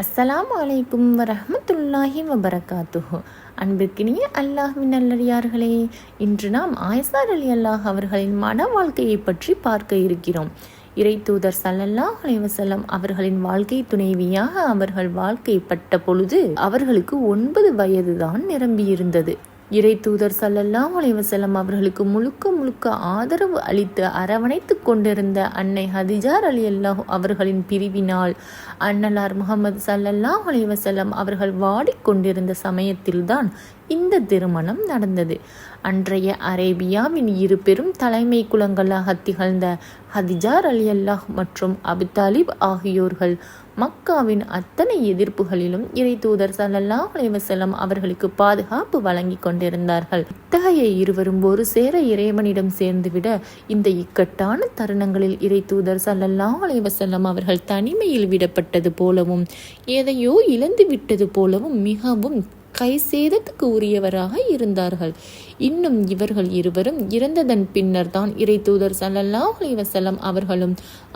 அஸ்ஸலாம் வலைக்கும் வரமத்துல்லாஹி வபரகாத்துஹு. அன்பிற்கினிய அல்லாஹ்வின் நல்லடியார்களே இன்று நாம் ஆயசார் அலி அல்லாஹ் அவர்களின் மன வாழ்க்கையை பற்றி பார்க்க இருக்கிறோம். இறை தூதர் சல்லல்லாஹ் அலைவசல்லம் அவர்களின் வாழ்க்கை துணைவியாக அவர்கள் வாழ்க்கை பட்ட பொழுது அவர்களுக்கு ஒன்பது வயதுதான் நிரம்பியிருந்தது. இறை தூதர் சல்லல்லாம் அலைவசலம் அவர்களுக்கு முழுக்க முழுக்க ஆதரவு அளித்து அரவணைத்து கொண்டிருந்த அன்னை ஹதிஜார் அலி அல்லாஹ் அவர்களின் பிரிவினால் அன்னலார் முகமது சல்லல்லாஹ் அலைவசலம் அவர்கள் வாடிக்கொண்டிருந்த சமயத்தில்தான் இந்த திருமணம் நடந்தது. அன்றைய அரேபியாவின் இரு பெரும் தலைமை குலங்களாக திகழ்ந்த ஹதிஜார் அலி அல்லாஹ் மற்றும் அபு தாலிப் ஆகியோர்கள் மக்காவின் அத்தனை எதிர்ப்புகளிலும் இறை தூதர் சல்லல்லாஹ் அலைவசல்லம் அவர்களுக்கு பாதுகாப்பு வழங்கி கொண்டிருந்தார்கள். இத்தகைய இருவரும் ஒரு சேர இறைவனிடம் சேர்ந்துவிட இந்த இக்கட்டான தருணங்களில் இறை தூதர் சல்லல்லாஹ் அலைவசல்லம் அவர்கள் தனிமையில் விடப்பட்டது போலவும் எதையோ இழந்து விட்டது போலவும் மிகவும் கை சேதத்துக்கு உரியவராக இருந்தார்கள். இன்னும் இவர்கள் இருவரும் இறந்ததன் பின்னர் தான் இறை தூதர் சல்லல்லாஹ் அலைவசல்லம் அவர்களும்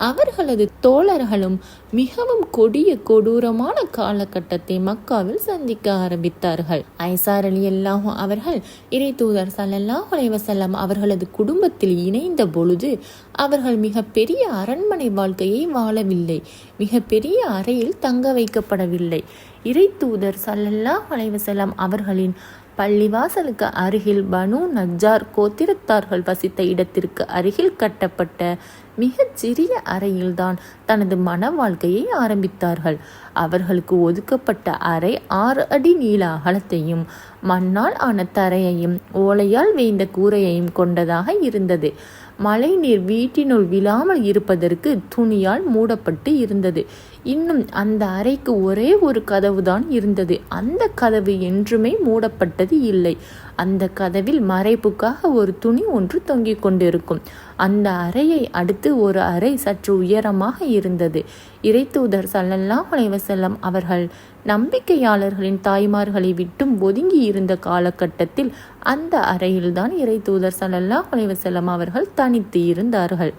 அவர்களது தோழர்களும் மிகவும் கொடிய கொடூரமான காலகட்டத்தை மக்காவில் சந்திக்க ஆரம்பித்தார்கள். ஐசார் அலி அல்லாஹ் அவர்கள் இறை தூதர் சல்லல்லாஹ் அலைவசல்லம் அவர்களது குடும்பத்தில் இணைந்த பொழுது அவர்கள் மிக பெரிய அரண்மனை வாழ்க்கையை வாழவில்லை. மிக பெரிய அறையில் தங்க வைக்கப்படவில்லை. இறை தூதர் சல்லல்லாஹ் அலைவசல்லம் அவர்களின் பள்ளிவாசலுக்கு அருகில் பனு நஜார் கோத்திரத்தார்கள் வசித்த இடத்திற்கு அருகில் கட்டப்பட்ட மிகச் சிறிய அறையில்தான் தனது மன வாழ்க்கையை ஆரம்பித்தார்கள். அவர்களுக்கு ஒதுக்கப்பட்ட அறை ஆறு அடி நீள அகலத்தையும் மண்ணால் ஆன தரையையும் ஓலையால் வேய்ந்த கூரையையும் கொண்டதாக இருந்தது. மழை நீர் வீட்டினுள் விழாமல் இருப்பதற்கு துணியால் மூடப்பட்டு இருந்தது. இன்னும் அந்த அறைக்கு ஒரே ஒரு கதவு தான் இருந்தது. அந்த கதவு என்றுமே மூடப்பட்டது இல்லை. அந்த கதவில் மறைப்புக்காக ஒரு துணி ஒன்று தொங்கிக் கொண்டிருக்கும். அந்த அறையை அடுத்து ஒரு அறை சற்று உயரமாக இருந்தது. இறைத்தூதர் சல்லல்லாஹ் அலைவசல்லம் அவர்கள் நம்பிக்கையாளர்களின் தாய்மார்களை விட்டும் ஒதுங்கி இருந்த காலகட்டத்தில் அந்த அறையில்தான் இறைத்தூதர் தூதர் சல்லல்லாஹ் அலைவசல்லம் அவர்கள் தனித்து இருந்தார்கள்.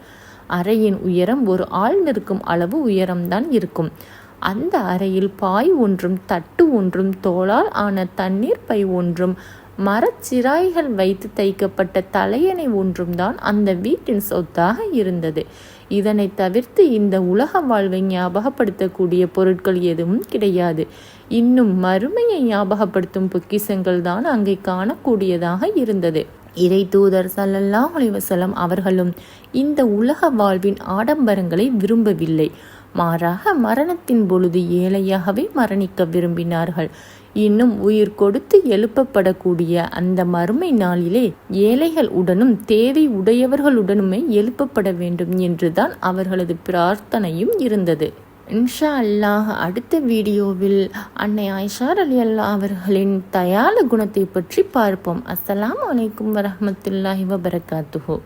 அறையின் உயரம் ஒரு ஆள் நிற்கும் அளவு உயரம்தான் இருக்கும். அந்த அறையில் பாய் ஒன்றும் தட்டு ஒன்றும் தோளால் ஆன தண்ணீர் பை ஒன்றும் மரச்சிராய்கள் வைத்து தைக்கப்பட்ட தலையணை ஒன்றும் தான் அந்த வீட்டின் சொத்தாக இருந்தது. இதனை தவிர்த்து இந்த உலக வாழ்வை ஞாபகப்படுத்தக்கூடிய பொருட்கள் எதுவும் கிடையாது. இன்னும் மறுமையை ஞாபகப்படுத்தும் பொக்கிசங்கள் தான் அங்கே காணக்கூடியதாக இருந்தது. இறை தூதர் சல்லல்லாஹ் அலைவசலம் அவர்களும் இந்த உலக வாழ்வின் ஆடம்பரங்களை விரும்பவில்லை. மாறாக மரணத்தின் பொழுது ஏழையாகவே மரணிக்க விரும்பினார்கள். இன்னும் உயிர் கொடுத்து எழுப்பப்படக்கூடிய அந்த மறுமை நாளிலே ஏழைகள் உடனும் தேவை உடையவர்களுடனுமே எழுப்பப்பட வேண்டும் என்றுதான் அவர்களது பிரார்த்தனையும் இருந்தது. இன்ஷா அல்லாஹ் அடுத்த வீடியோவில் அன்னை ஐஷார் அலி அல்லா அவர்களின் தயால குணத்தை பற்றி பார்ப்போம். அஸ்ஸலாம் வலைக்கம் வரமத்துல்லாஹி வபரகாத்துஹோ.